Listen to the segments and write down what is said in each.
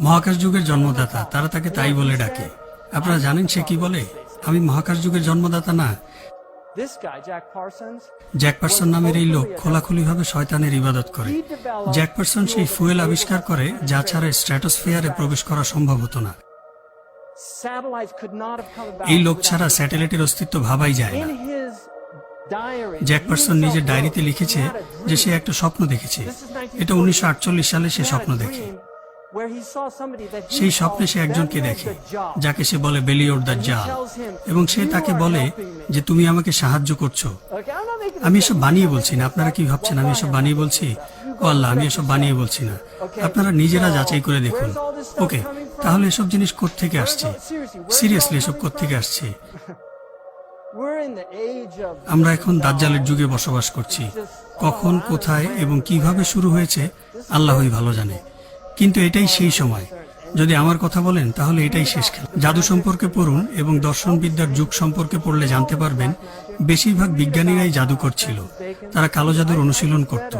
মহাকাশ যুগের জন্মদাতা তারা তাকে তাই বলে ডাকে। আপনারা জানেন সে কি বলে? আমি মহাকাশ যুগের জন্মদাতা না। জ্যাক পার্সন নামের এই লোক খোলাখুলিভাবে শয়তানের ইবাদত করে। জ্যাক পার্সন সেই ফুয়েল আবিষ্কার করে যা ছাড়া স্ট্র্যাটোস্ফিয়ারে প্রবেশ করা সম্ভব হতো না. এই লোক ছাড়া স্যাটেলাইটের অস্তিত্ব ভাবাই যায় না। জ্যাক পারসন নিজের ডায়েরিতে লিখেছে যে সে একটা স্বপ্ন দেখেছে। এটা উনিশশো আটচল্লিশ সালে সে স্বপ্ন দেখে। সেই স্বপ্নে সে একজনকে দেখে, যাকে সে বলে বেলিওর দা জাল। এবং সে তাকে বলে যে, তুমি আমাকে সাহায্য করছ। আমি এসব বানিয়ে বলছি না। আপনারা কি ভাবছেন আমি এসব বানিয়ে বলছি? ও আল্লাহ, আমি এসব বানিয়ে বলছি না। আপনারা নিজেরা যাচাই করে দেখুন। ওকে, তাহলে এসব জিনিস থেকে আসছে? সিরিয়াসলি এসব থেকে আসছে? আমরা এখন দাজ্জালের যুগে বসবাস করছি। কখন, কোথায় এবং কীভাবে শুরু হয়েছে, আল্লাহই ভালো জানে। কিন্তু এটাই সেই সময়। যদি আমার কথা বলেন, তাহলে এটাই শেষ খেলা। জাদু সম্পর্কে পড়ুন এবং দর্শনবিদ্যার যুগ সম্পর্কে পড়লে জানতে পারবেন, বেশিরভাগ বিজ্ঞানীরাই জাদুকর ছিল। তারা কালো জাদুর অনুশীলন করত।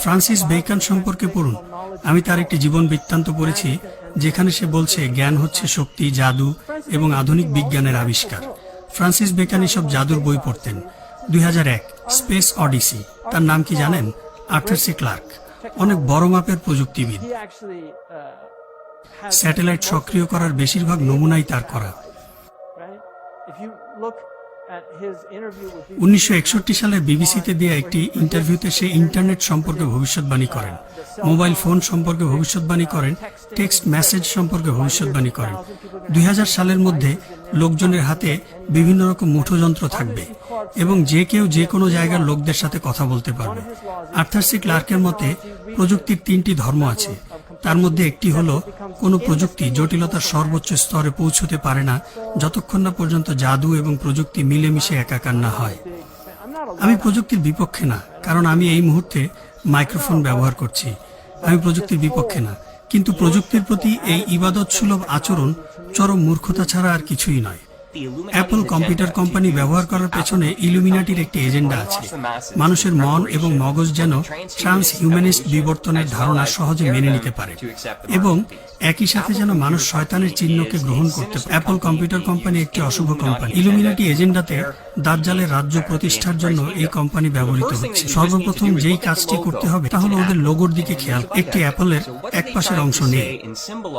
ফ্রান্সিস বেকান সম্পর্কে পড়ুন। আমি তার একটি জীবন বৃত্তান্ত পড়েছি, যেখানে সে বলছে, জ্ঞান হচ্ছে শক্তি, জাদু এবং আধুনিক বিজ্ঞানের আবিষ্কার। ফ্রান্সিস বেকান এসব জাদুর বই পড়তেন। দুই হাজার এক, স্পেস অডিসি। তার নাম কি জানেন? Arthur C Clarke. অনেক বড় মাপের প্রযুক্তিবিদ। স্যাটেলাইট সক্রিয় করার বেশিরভাগ নমুনাই তার করা। উনিশশো সালের বিবিসিতে দেওয়া একটি ইন্টারভিউতে সে ইন্টারনেট সম্পর্কে ভবিষ্যৎবাণী করেন। মোবাইল ফোন সম্পর্কে ভবিষ্যৎবাণী করেন টেক্সট মেসেজ সম্পর্কে ভবিষ্যৎবাণী করেন। দুই হাজার সালের মধ্যে লোকজনের হাতে বিভিন্ন রকম মুঠোযন্ত্র থাকবে এবং যে কেউ যে কোনো জায়গার লোকদের সাথে কথা বলতে পারবে। আর্থার সি ক্লার্কের মতে, প্রযুক্তির তিনটি ধর্ম আছে। তার মধ্যে একটি হলো, কোনো প্রযুক্তি জটিলতার সর্বোচ্চ স্তরে পৌঁছতে পারে না, যতক্ষণ না পর্যন্ত জাদু এবং প্রযুক্তি মিলেমিশে একাকার না হয়। আমি প্রযুক্তির বিপক্ষে না, কারণ আমি এই মুহূর্তে মাইক্রোফোন ব্যবহার করছি। আমি প্রযুক্তির বিপক্ষে না, কিন্তু প্রযুক্তির প্রতি এই ইবাদত সুলভ আচরণ চরম মূর্খতা ছাড়া আর কিছুই নয়। অ্যাপল কম্পিউটার কোম্পানি ব্যবহার করার পেছনে ইলুমিনাটির একটি এজেন্ডা আছে। মানুষের মন এবং মগজ যেন ট্রান্স হিউম্যানিস্ট বিবর্তনের ধারণা সহজে মেনে নিতে পারে। এবং একই সাথে যেন মানুষ শয়তানের চিহ্নকে গ্রহণ করতে পারে অ্যাপল কম্পিউটার কোম্পানি একটি অশুভ কোম্পানি ইলুমিনাটি এজেন্ডাতে দাজ্জালের রাজ্য প্রতিষ্ঠার জন্য এই কোম্পানি ব্যবহৃত হচ্ছে। সর্বপ্রথম যেই কাজটি করতে হবে তা হলো ওদের লোগোর দিকে খেয়াল। একটি অ্যাপলের এক পাশের অংশ নেই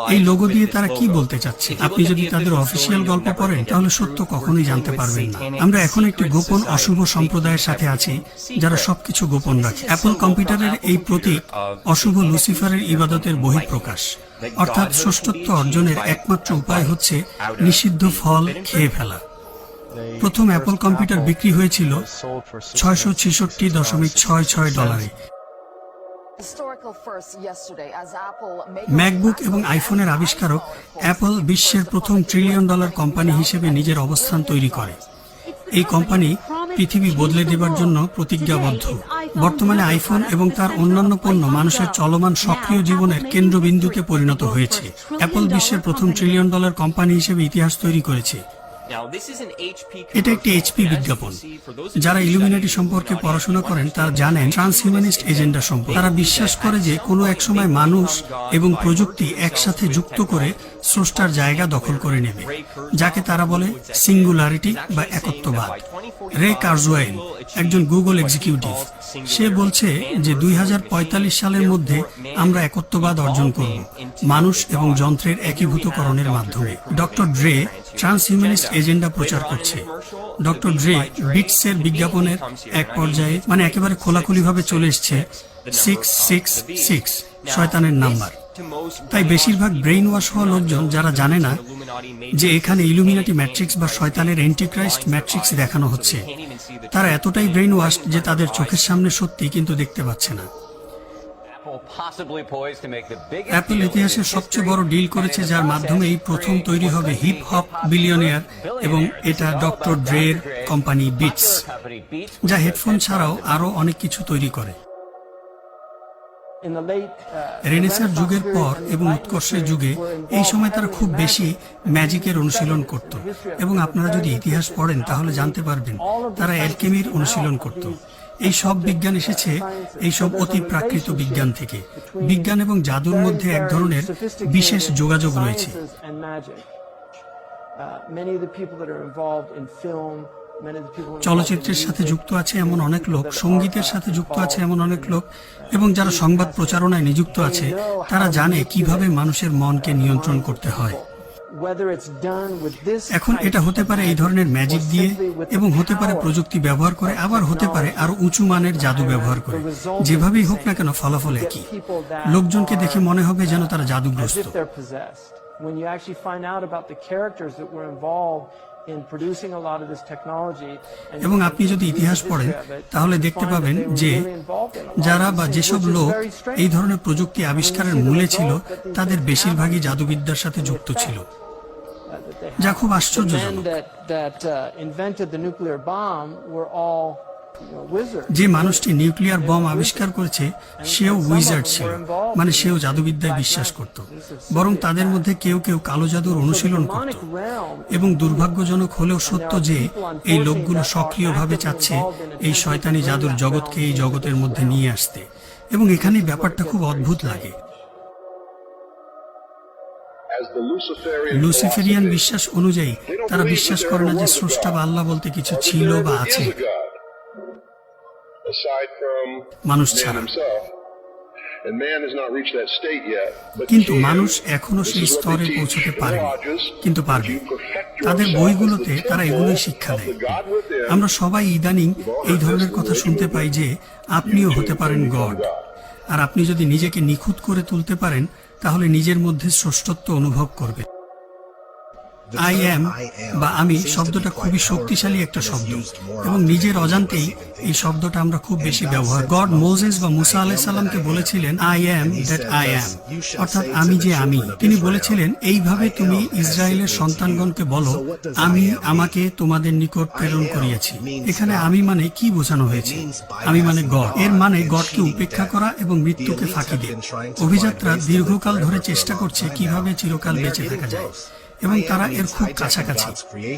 এই লোগো দিয়ে তারা কি বলতে চাচ্ছে? আপনি যদি তাদের অফিসিয়াল গল্প পড়েন তাহলে সত্য কখনোই জানতে পারবেন না। আমরা এখন একটি গোপন অশুভ সম্প্রদায়ের সাথে আছি, যারা সবকিছু গোপন রাখে। অ্যাপল কম্পিউটারের এই প্রতীক অশুভ লুসিফারের ইবাদতের বহিঃপ্রকাশ। অর্থাৎ ষষ্ঠত্ব অর্জনের একমাত্র উপায় হচ্ছে নিষিদ্ধ ফল খেয়ে ফেলা। প্রথম অ্যাপল কম্পিউটার বিক্রি হয়েছিল ছয়শো ছেষট্টি দশমিক ছয় ছয় ডলারে। ম্যাকবুক এবং আইফোনের আবিষ্কারক অ্যাপল বিশ্বের প্রথম ট্রিলিয়ন ডলার কোম্পানি হিসেবে নিজের অবস্থান তৈরি করে। এই কোম্পানি পৃথিবী বদলে দেবার জন্য প্রতিজ্ঞাবদ্ধ। বর্তমানে আইফোন এবং তার অন্যান্য পণ্য মানুষের চলমান সক্রিয় জীবনের কেন্দ্রবিন্দুতে পরিণত হয়েছে। অ্যাপল বিশ্বের প্রথম ট্রিলিয়ন ডলার কোম্পানি হিসেবে ইতিহাস তৈরি করেছে। এটা একটি এইচপি বিজ্ঞাপন। যারা ইলুমিনাটি সম্পর্কে পড়াশোনা করেন তারা জানেন ট্রান্সহিউম্যানিস্ট এজেন্ডা সম্পর্কে। তারা বিশ্বাস করে যে কোনো এক সময় মানুষ এবং প্রযুক্তি একসাথে যুক্ত করে স্রষ্টার জায়গা দখল করে নেবে যাকে তারা বলে সিঙ্গুলারিটি বা একত্ববাদ। রে কার্জওয়াইল একজন গুগল এক্সিকিউটিভ সে বলছে যে দুই হাজার পঁয়তাল্লিশ সালের মধ্যে আমরা একত্ববাদ অর্জন করব মানুষ এবং যন্ত্রের একীভূতকরণের মাধ্যমে। ডক্টর ড্রে ট্রান্সহিউম্যানিস্ট এজেন্ডা প্রচার করছে। ডক্টর ড্রে বিটসের বিজ্ঞাপনের এক পর্যায়ে মানে একেবারে খোলাখুলিভাবে চলে এসছে সিক্স সিক্স সিক্স শয়তানের নাম্বার। তাই বেশিরভাগ ব্রেইন ওয়াশ হওয়া লোকজন যারা জানে না যে এখানে ইলুমিনাটি ম্যাট্রিক্স বা শয়তানের এন্টিক্রাইস্ট ম্যাট্রিক্স দেখানো হচ্ছে, তারা এতটাই ব্রেইন ওয়াশ যে তাদের চোখের সামনে সত্যি কিন্তু দেখতে পাচ্ছে না। অ্যাপল ইতিহাসের সবচেয়ে বড় ডিল করেছে যার মাধ্যমে এই প্রথম তৈরি হবে হিপ হপ বিলিয়নিয়ার এবং এটা ডক্টর ড্রের কোম্পানি বিটস যা হেডফোন ছাড়াও আরও অনেক কিছু তৈরি করে। Late uh, রেনেসার যুগের পর এবং উৎকর্ষের যুগে এই সময় তারা খুব বেশি ম্যাজিকের অনুশীলন করত। এবং আপনারা যদি ইতিহাস পড়েন তাহলে জানতে পারবেন তারা অ্যালকেমির অনুশীলন করত। এই সব বিজ্ঞান এসেছে এই সব অতি প্রাকৃত বিজ্ঞান থেকে। বিজ্ঞান এবং জাদুর মধ্যে এক ধরনের বিশেষ যোগাযোগ রয়েছে। চলচ্চিত্রের সাথে যুক্ত আছে এমন অনেক লোক, সঙ্গীতের সাথে যুক্ত আছে এমন অনেক লোক, এবং যারা সংবাদ প্রচারণায় নিযুক্ত আছে, তারা জানে কীভাবে মানুষের মনকে নিয়ন্ত্রণ করতে হয়। এখন এটা হতে পারে এই ধরনের ম্যাজিক দিয়ে এবং হতে পারে প্রযুক্তি ব্যবহার করে আবার হতে পারে আরও উঁচু মানের জাদু ব্যবহার করে। যেভাবেই হোক না কেন ফলাফল একই। লোকজনকে দেখে মনে হবে যেন তারা জাদুগ্রস্ত। এবং আপনি যদি ইতিহাস পড়েন তাহলে দেখতে পাবেন যে যারা বা যেসব লোক এই ধরনের প্রযুক্তি আবিষ্কারের মূলে ছিল তাদের বেশিরভাগই জাদুবিদ্যার সাথে যুক্ত ছিল। যা খুব আশ্চর্যজনক। Uh. যে মানুষটি নিউক্লিয়ার বম আবিষ্কার করেছে সেও উইজার্ড ছিল মানে সেও জাদুবিদ্যায় বিশ্বাস করত। বরং তাদের মধ্যে কেউ কেউ কালো জাদুর অনুশীলন করত। এবং দুর্ভাগ্যজনক হলেও সত্য যে এই লোকগুলো সক্রিয়ভাবে চাচ্ছে এই শয়তানি জাদুর জগৎকে এই জগতের মধ্যে নিয়ে আসতে। এবং এখানে ব্যাপারটা খুব অদ্ভুত লাগে। লুসিফেরিয়ান বিশ্বাস অনুযায়ী তারা বিশ্বাস করে না যে স্রষ্টা বা আল্লাহ বলতে কিছু ছিল বা আছে। মানুষ ছাড়া। কিন্তু মানুষ এখনও সেই স্তরে পৌঁছতে পারে কিন্তু পারবে। তাদের বইগুলোতে তারা এগুলোই শিক্ষা দেয়। আমরা সবাই ইদানিং এই ধরনের কথা শুনতে পাই যে আপনিও হতে পারেন গড। আর আপনি যদি নিজেকে নিখুঁত করে তুলতে পারেন তাহলে নিজের মধ্যে শ্রেষ্ঠত্ব অনুভব করবে। আই অ্যাম বা আমি শব্দটা খুবই শক্তিশালী একটা শব্দ এবং নিজের অজান্তেই এই শব্দটা আমরা খুব বেশি ব্যবহার গড মোজেস বা মুসা আলাহ সাল্লামকে বলেছিলেন I am that I am অর্থাৎ আমি যে আমি তিনি বলেছিলেন এইভাবে তুমি ইসরায়েলের সন্তানগণকে বলো আমি আমাকে তোমাদের নিকট প্রেরণ করিয়াছি। এখানে আমি মানে কি বোঝানো হয়েছে? আমি মানে গড। এর মানে গডকে উপেক্ষা করা এবং মৃত্যুকে ফাঁকি দেয় অভিযাত্রা দীর্ঘকাল ধরে চেষ্টা করছে কীভাবে চিরকাল বেঁচে থাকা। যায় এবং তারা এর খুব কাছাকাছি।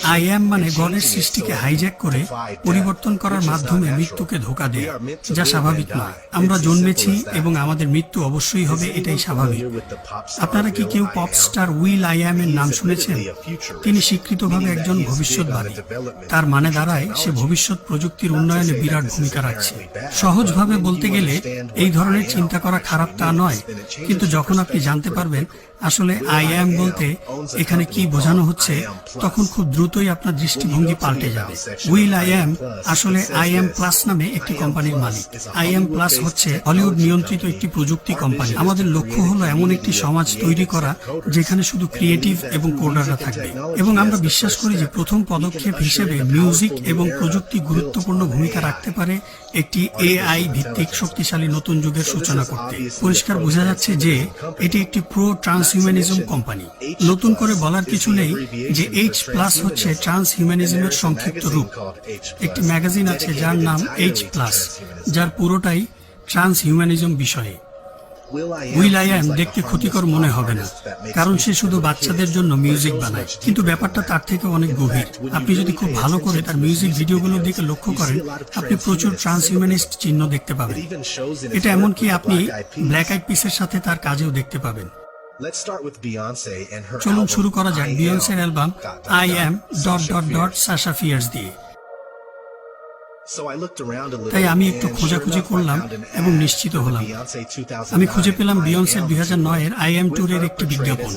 আই অ্যাম মানে গডের সৃষ্টিকে হাইজ্যাক করে পরিবর্তন করার মাধ্যমে মৃত্যুকে ধোকা দেয়, যা স্বাভাবিক নয়। আমরা জন্মেছি এবং আমাদের মৃত্যু অবশ্যই হবে, এটাই স্বাভাবিক। আপনারা কি কেউ pop star will I am এর নাম শুনেছেন? তিনি স্বীকৃতভাবে একজন ভবিষ্যৎবাদী তার মানে দাঁড়ায়, সে ভবিষ্যৎ প্রযুক্তির উন্নয়নে বিরাট ভূমিকা রাখছে। সহজভাবে বলতে গেলে, এই ধরনের চিন্তা করা খারাপ তা নয়। কিন্তু যখন আপনি জানতে পারবেন আসলে আই অ্যাম বলতে এখানে কি বোঝানো হচ্ছে, তখন খুব দ্রুতই আপনার দৃষ্টিভঙ্গি পাল্টে যাবে। উইল আই অ্যাম আসলে আই এম প্লাস নামে একটি কোম্পানির মালিক। আই এম প্লাস হচ্ছে হলিউড নিয়ন্ত্রিত একটি প্রযুক্তি কোম্পানি। আমাদের লক্ষ্য হলো এমন একটি সমাজ তৈরি করা, যেখানে শুধু ক্রিয়েটিভ এবং কোডাররা থাকবে। এবং আমরা বিশ্বাস করি যে প্রথম পদক্ষেপ হিসেবে মিউজিক এবং প্রযুক্তি গুরুত্বপূর্ণ ভূমিকা রাখতে পারে একটি এআই ভিত্তিক শক্তিশালী নতুন যুগের সূচনা করতে। পরিষ্কার বোঝা যাচ্ছে যে এটি একটি প্রো ট্রান্সহিউম্যানিজম কোম্পানি নতুন করে বলার কিছু নেই যে এইচ প্লাস হচ্ছে ট্রান্সহিউম্যানিজমের সংক্ষিপ্ত রূপ। একটি ম্যাগাজিন আছে যার নাম এইচ প্লাস যার পুরোটাই ট্রান্স ট্রান্সহিউম্যানিজম বিষয়ে। উইল আই অ্যাম দেখতে ক্ষতিকর মনে হবে না, কারণ সে শুধু বাচ্চাদের জন্য মিউজিক বানায়। কিন্তু ব্যাপারটা তার থেকে অনেক গভীর। আপনি যদি খুব ভালো করে তার মিউজিক ভিডিওগুলোর দিকে লক্ষ্য করেন, আপনি প্রচুর ট্রান্সহিউম্যানিস্ট চিহ্ন দেখতে পাবেন। এটা এমনকি আপনি ব্ল্যাক আইড পিসের সাথে তার কাজেও দেখতে পাবেন। চলুন শুরু করা যাক বিয়ন্সের album I am dot dot dot Sasha Fierce দিয়ে। তাই আমি একটু খোঁজাখুঁজি করলাম এবং নিশ্চিত হলাম। আমি খুঁজে পেলাম বিয়ন্সের দুই হাজার নয়ের আই এম ট্যুরের একটি বিজ্ঞাপন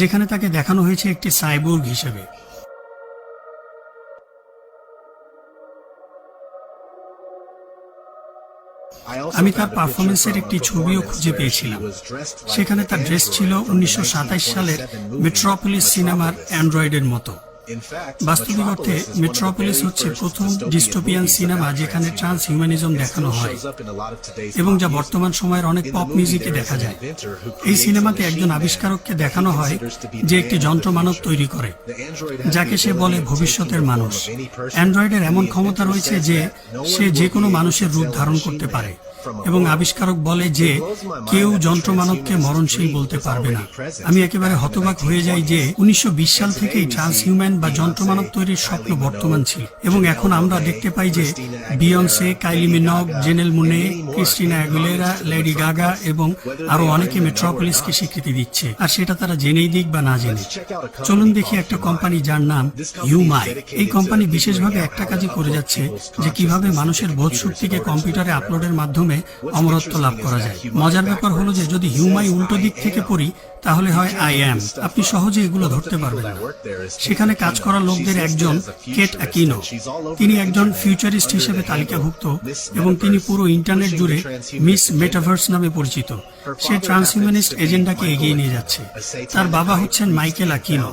যেখানে তাকে দেখানো হয়েছে একটি সাইবোর্গ হিসেবে। আমি তার পারফরমেন্সের একটি ছবিও খুঁজে পেয়েছিলাম। সেখানে তার ড্রেস ছিল উনিশশো সাতাশ সালের মেট্রোপলিস সিনেমার অ্যান্ড্রয়েডের মতো। বাস্তবিক অর্থে মেট্রোপলিস হচ্ছে প্রথম ডিস্টোপিয়ান সিনেমা যেখানে ট্রান্স হিউম্যানিজম দেখানো হয় এবং যা বর্তমান সময়ের অনেক পপ মিউজিকে দেখা যায়। এই সিনেমাতে একজন আবিষ্কারককে দেখানো হয় যে একটি যন্ত্র মানব তৈরি করে যাকে সে বলে ভবিষ্যতের মানুষ। অ্যান্ড্রয়েডের এমন ক্ষমতা রয়েছে যে সে যে কোনো মানুষের রূপ ধারণ করতে পারে। এবং আবিষ্কারক বলে যে কেউ যন্ত্রমানবকে মরণশীল বলতে পারবে না। আমি একেবারে হতবাক হয়ে যাই যে উনিশশো বিশ সাল থেকেই ট্রান্সহিউম্যান বা যন্ত্রমানব তৈরির স্বপ্ন বর্তমান ছিল। এবং এখন আমরা দেখতে পাই যে Beyonce Kylie Minogue Janelle Monae Christina Aguilera Lady Gaga এবং আরও অনেকে মেট্রোপলিসকে স্বীকৃতি দিচ্ছে। আর সেটা তারা জেনেই দিক বা না জেনে। চলুন দেখি একটা কোম্পানি যার নাম ইউমাই এই কোম্পানি বিশেষভাবে একটা কাজই করে যাচ্ছে যে কীভাবে মানুষের বোধ শক্তিকে কম্পিউটারে আপলোডের মাধ্যমে অমরত্ব লাভ করা যায়। মজার ব্যাপার হলো যে যদি হিউমাই উল্টো দিক থেকে পড়ি তাহলে হয় আই অ্যাম আপনি সহজে এগুলো ধরতে পারবেন। সেখানে কাজ করা লোকদের একজন কেট অ্যাকিনো। তিনি একজন ফিউচারিস্ট হিসেবে তালিকাভুক্ত এবং তিনি পুরো ইন্টারনেট জুড়ে মিস মেটাভার্স নামে পরিচিত। সে ট্রান্সহিউম্যানিস্ট এজেন্ডাকে এগিয়ে নিয়ে যাচ্ছে। তার বাবা হচ্ছেন মাইকেল আকিনো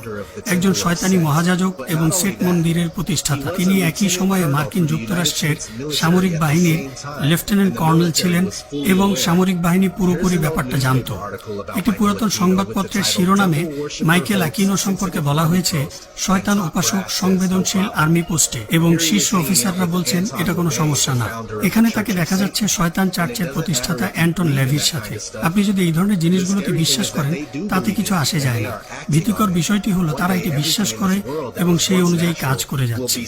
একজন শয়তানি মহাযাজক এবং সেট মন্দিরের প্রতিষ্ঠাতা। তিনি একই সময়ে মার্কিন যুক্তরাষ্ট্রের সামরিক বাহিনীর লেফটেন্যান্ট কর্নেল ছিলেন এবং সামরিক বাহিনী পুরোপুরি ব্যাপারটা জানত। একটি পুরাতন সংবাদপত্রের শিরোনামে মাইকেল আকিনো সম্পর্কে বলা হয়েছে, শয়তান উপাসক সংবেদনশীল আর্মি পোস্টে এবং শীর্ষ অফিসাররা বলছেন, এটা কোনো সমস্যা না। এখানে তাকে দেখা যাচ্ছে শয়তান চার্চের প্রতিষ্ঠাতা অ্যান্টন লেভির সাথে। আপনি যদি এই ধরনের জিনিসগুলোতে বিশ্বাস করেন, তাতে কিছু আসে যায় না। ভীতিকর বিষয়টি হলো, তারা এটি বিশ্বাস করে এবং সেই অনুযায়ী কাজ করে যাচ্ছে।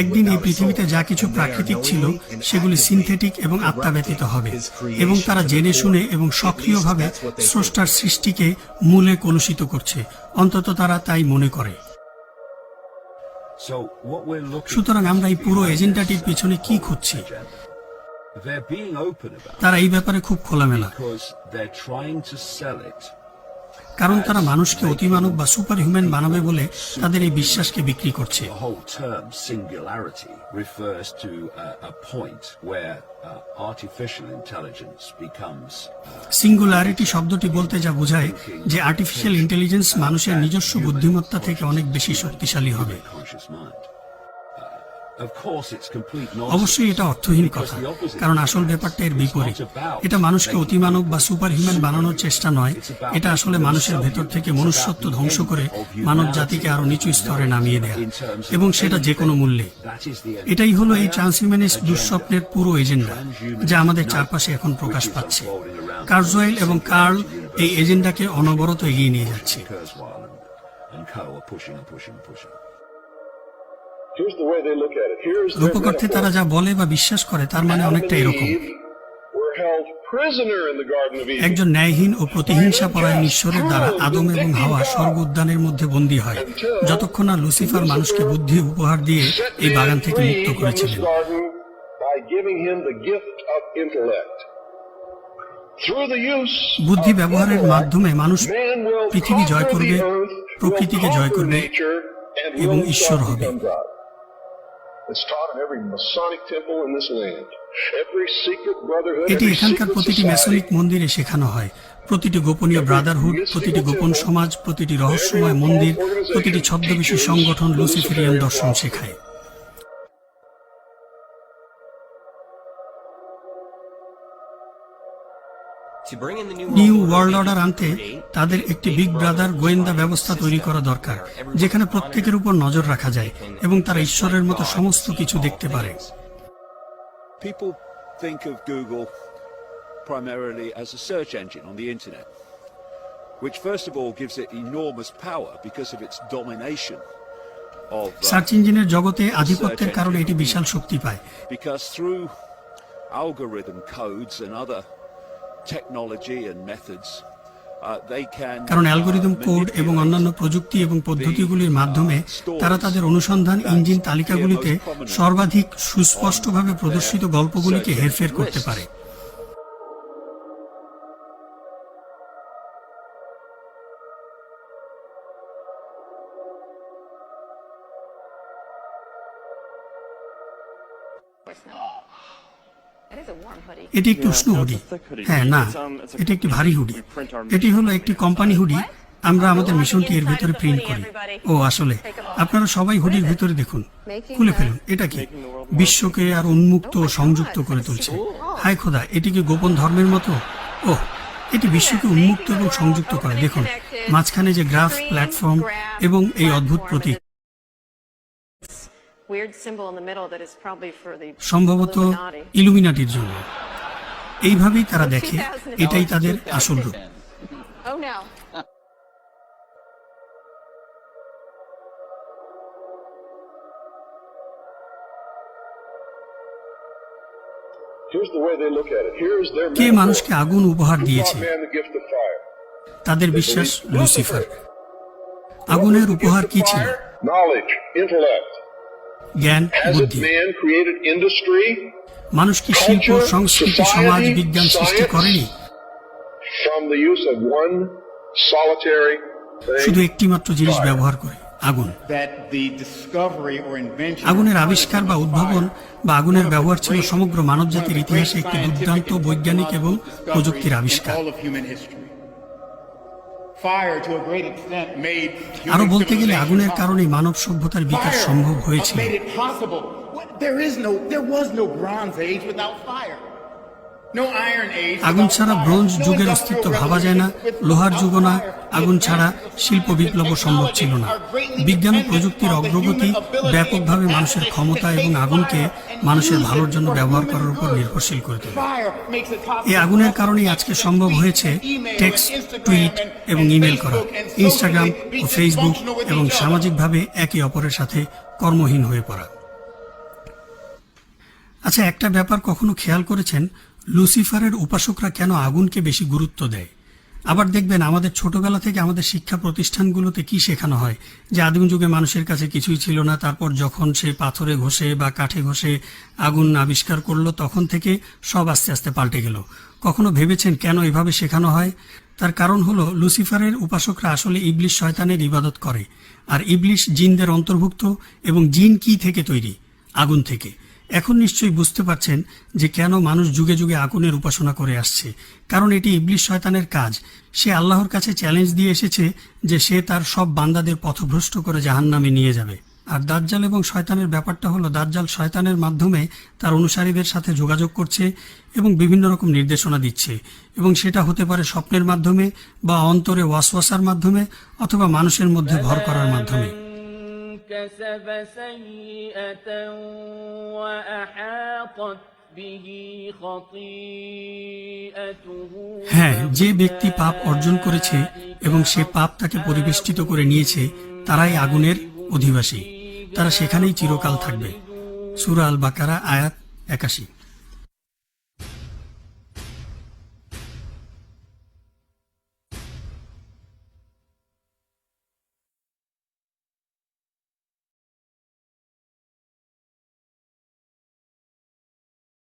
একদিন এই পৃথিবীতে যা কিছু প্রাকৃতিক ছিল, সেগুলি সিনথেটিক এবং আত্মা ব্যতীত হবে। এবং তারা জেনে শুনে এবং সক্রিয়ভাবে স্রষ্টার সৃষ্টিকে মূলে কলুষিত করছে। অন্তত তারা তাই মনে করে। সুতরাং আমরা এই পুরো এজেন্ডাটির পিছনে কি খুঁজছি? তারা এই ব্যাপারে খুব খোলামেলা। কারণ তারা মানুষকে অতিমানব বা সুপার হিউম্যান বানাবে বলে তাদের এই বিশ্বাসকে বিক্রি করছে। To uh, uh, uh, singularity শব্দটি বলতে যা বোঝায় যে আর্টিফিশিয়াল ইন্টেলিজেন্স মানুষের নিজস্ব বুদ্ধিমত্তা থেকে অনেক বেশি শক্তিশালী হবে। অবশ্যই এটা অর্থহীন কথা। কারণ আসল ব্যাপারটা এর বিপরীত। এটা মানুষকে অতিমানব বা সুপার হিউম্যান বানানোর চেষ্টা নয়। এটা আসলে মানুষের ভেতর থেকে মনুষ্যত্ব ধ্বংস করে মানব জাতিকে আরও নিচু স্তরে নামিয়ে দেয়া। এবং সেটা যে কোনো মূল্যে. এটাই হলো এই ট্রান্সহিউম্যানিস্ট দুঃস্বপ্নের পুরো এজেন্ডা যা আমাদের চারপাশে এখন প্রকাশ পাচ্ছে। কার্জওয়েল এবং কার্ল এই এজেন্ডাকে অনবরত এগিয়ে নিয়ে যাচ্ছে। রূপকর্তে তারা যা বলে বা বিশ্বাস করে তার মানে অনেকটা এরকম। একজন ন্যায়হীন ও প্রতিহিংসা পরায়ণ ঈশ্বরের দ্বারা আদম এবং হাওয়া স্বর্গ উদ্যানের মধ্যে বন্দী হয় যতক্ষণ না লুসিফার মানুষকে বুদ্ধি উপহার দিয়ে এই বাগান থেকে মুক্ত করেছিলেন। বুদ্ধি ব্যবহারের মাধ্যমে মানুষ পৃথিবী জয় করবে প্রকৃতিকে জয় করবে এবং ঈশ্বর হবে। Become God. It's taught in every Masonic temple in this land. Every secret brotherhood, এটি এখানকার প্রতিটি. মেসনিক মন্দিরে শেখানো হয় প্রতিটি গোপনীয় ব্রাদারহুড প্রতিটি গোপন সমাজ প্রতিটি রহস্যময় মন্দির প্রতিটি ছদ্মবেশী সংগঠন লুসিফেরিয়ান দর্শন শেখায় নিউ ওয়ার্ল্ড অর্ডার আনতে তাদের একটি বিগ ব্রাদার গোয়েন্দা ব্যবস্থা তৈরি করা দরকার যেখানে প্রত্যেকের উপর নজর রাখা যায় এবং তারা ঈশ্বরের মতো সমস্ত কিছু দেখতে পারে People think of Google primarily as a search engine on the internet, which first of all gives it enormous power because of its domination of uh, search ইঞ্জিনের জগতে আধিপত্যের কারণে এটি বিশাল শক্তি পায় because through algorithm codes and other কারণ algorithm uh, code এবং অন্যান্য প্রযুক্তি এবং পদ্ধতিগুলির মাধ্যমে তারা তাদের অনুসন্ধান ইঞ্জিন তালিকাগুলিতে সর্বাধিক সুস্পষ্টভাবে প্রদর্শিত গল্পগুলিকে হেরফের করতে পারে। এটি একটি উষ্ণ হুডি। হ্যাঁ না এটি একটি ভারী হুডি। এটি হলো একটি কোম্পানি হুডি। আমরা আমাদের মিশনটি এর ভিতরে প্রিন্ট করি। ও আসলে আপনারা সবাই হুডির ভিতরে দেখুন। খুলে ফেলুন। এটা কি? বিশ্বকে আর উন্মুক্ত ও সংযুক্ত করে তুলছে। হায় খোদা এটি কি গোপন ধর্মের মতো? ও এটি বিশ্বকে উন্মুক্ত এবং সংযুক্ত করে। দেখুন মাঝখানে যে গ্রাফ প্ল্যাটফর্ম এবং এই অদ্ভুত প্রতীক। সম্ভবত. ইলুমিনাটির জন্য। এইভাবেই তারা দেখে এটাই তাদের আসল রূপ। কে মানুষকে আগুন উপহার দিয়েছে? তাদের বিশ্বাস লুসিফার। আগুনের উপহার কি ছিল? জ্ঞান বুদ্ধি। man created industry মানুষ কি শিল্প সংস্কৃতি সমাজ বিজ্ঞান সৃষ্টি করেনি? from the use of one solitary শুধু? একটি মাত্র জিনিস ব্যবহার করে আগুন। আগুনের আবিষ্কার বা উদ্ভাবন বা আগুনের ব্যবহার ছিল সমগ্র মানবজাতির ইতিহাসে একটি দুর্দান্ত বৈজ্ঞানিক এবং প্রযুক্তির আবিষ্কার। আরও বলতে গেলে আগুনের কারণে মানব সভ্যতার বিকাশ সম্ভব হয়েছিল। আগুন ছাড়া ব্রোঞ্জ যুগের অস্তিত্ব ভাবা যায় না, লোহার যুগও না, আগুন ছাড়া শিল্প বিপ্লব সম্ভব ছিল না। বিজ্ঞান প্রযুক্তির অগ্রগতি ব্যাপকভাবে মানুষের ক্ষমতা এবং আগুনকে মানুষের ভালোর জন্য ব্যবহার করার উপর নির্ভরশীল করে তোলে। এই আগুনের কারণেই আজকে সম্ভব হয়েছে টেক্সট, টুইট এবং ইমেল করা। ইনস্টাগ্রাম ও ফেসবুক এবং সামাজিকভাবে একে অপরের সাথে কর্মহীন হয়ে পড়া। আচ্ছা একটা ব্যাপার কখনো খেয়াল করেছেন? লুসিফারের উপাসকরা কেন আগুনকে বেশি গুরুত্ব দেয়? আবার দেখবেন আমাদের ছোটবেলা থেকে আমাদের শিক্ষা প্রতিষ্ঠানগুলোতে কি শেখানো হয়? যে আদিম যুগে মানুষের কাছে কিছুই ছিল না, তারপর যখন সে পাথরে ঘষে বা কাঠে ঘষে আগুন আবিষ্কার করল, তখন থেকে সব আস্তে আস্তে পাল্টে গেল। কখনো ভেবেছেন কেন এভাবে শেখানো হয়? তার কারণ হলো, লুসিফারের উপাসকরা আসলে ইবলিশ শয়তানের ইবাদত করে। আর ইবলিশ জিনদের অন্তর্ভুক্ত এবং জিন কি থেকে তৈরি? আগুন থেকে। এখন নিশ্চয়ই বুঝতে পারছেন যে কেন মানুষ যুগে যুগে আগুনের উপাসনা করে আসছে। কারণ এটি ইবলিশ শয়তানের কাজ। সে আল্লাহর কাছে চ্যালেঞ্জ দিয়ে এসেছে যে সে তার সব বান্দাদের পথভ্রষ্ট করে জাহান্নামে নিয়ে যাবে। আর দাজ্জাল এবং শয়তানের ব্যাপারটা হলো, দাজ্জাল শয়তানের মাধ্যমে তার অনুসারীদের সাথে যোগাযোগ করছে এবং বিভিন্ন রকম নির্দেশনা দিচ্ছে। এবং সেটা হতে পারে স্বপ্নের মাধ্যমে বা অন্তরে ওয়াসওয়াসার মাধ্যমে অথবা মানুষের মধ্যে ভর করার মাধ্যমে। كسب سيئة وأحاطت به خطيئته হ্যাঁ যে ব্যক্তি পাপ অর্জন করেছে এবং সে পাপ তাকে পরিবেষ্টিত করে নিয়েছে তারাই আগুনের অধিবাসী তারা সেখানেই চিরকাল থাকবে সুরা আল বাকারা আয়াত একাশি